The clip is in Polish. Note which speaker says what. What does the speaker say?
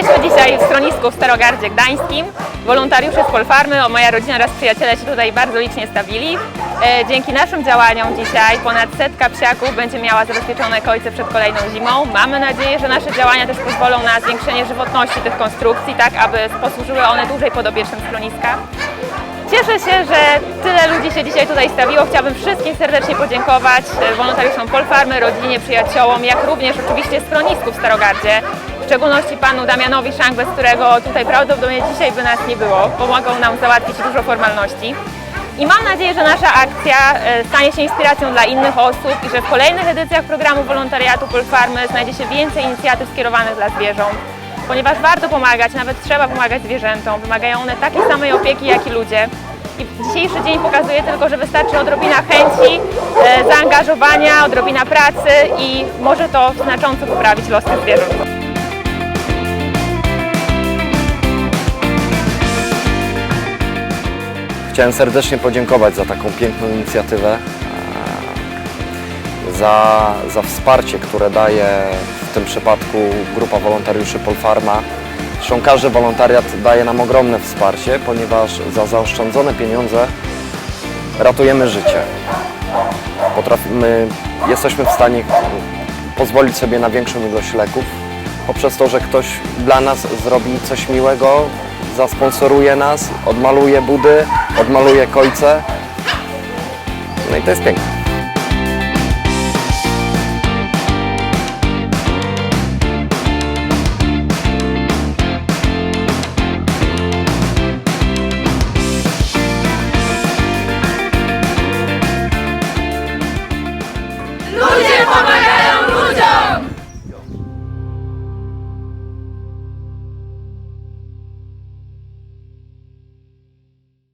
Speaker 1: dzisiaj w schronisku w Starogardzie Gdańskim. Wolontariusze z Polfarmy, o moja rodzina oraz przyjaciele się tutaj bardzo licznie stawili. E, Dzięki naszym działaniom dzisiaj ponad setka psiaków będzie miała zabezpieczone kojce przed kolejną zimą. Mamy nadzieję, że nasze działania też pozwolą na zwiększenie żywotności tych konstrukcji, tak aby posłużyły one dłużej podobiecznym schroniska. Cieszę się, że tyle ludzi się dzisiaj tutaj stawiło. Chciałabym wszystkim serdecznie podziękować e, wolontariuszom Polfarmy, rodzinie, przyjaciołom, jak również oczywiście schronisku w Starogardzie. W szczególności panu Damianowi Szang, bez którego tutaj prawdopodobnie dzisiaj by nas nie było. Pomagał nam załatwić dużo formalności. I mam nadzieję, że nasza akcja e, stanie się inspiracją dla innych osób i że w kolejnych edycjach programu wolontariatu Polfarmy znajdzie się więcej inicjatyw skierowanych dla zwierząt. Ponieważ warto pomagać, nawet trzeba pomagać zwierzętom. Wymagają one takiej samej opieki jak i ludzie. I dzisiejszy dzień pokazuje tylko, że wystarczy odrobina chęci, e, zaangażowania, odrobina pracy i może to znacząco poprawić los tych zwierząt.
Speaker 2: Chciałem serdecznie podziękować za taką piękną inicjatywę, e, za, za wsparcie, które daje w tym przypadku grupa wolontariuszy Polfarma. Zresztą każdy wolontariat daje nam ogromne wsparcie, ponieważ za zaoszczędzone pieniądze ratujemy życie. Potrafimy, jesteśmy w stanie pozwolić sobie na większą ilość leków poprzez to, że ktoś dla nas zrobi coś miłego, zasponsoruje nas, odmaluje budy, odmaluje kojce. No i to jest piękne.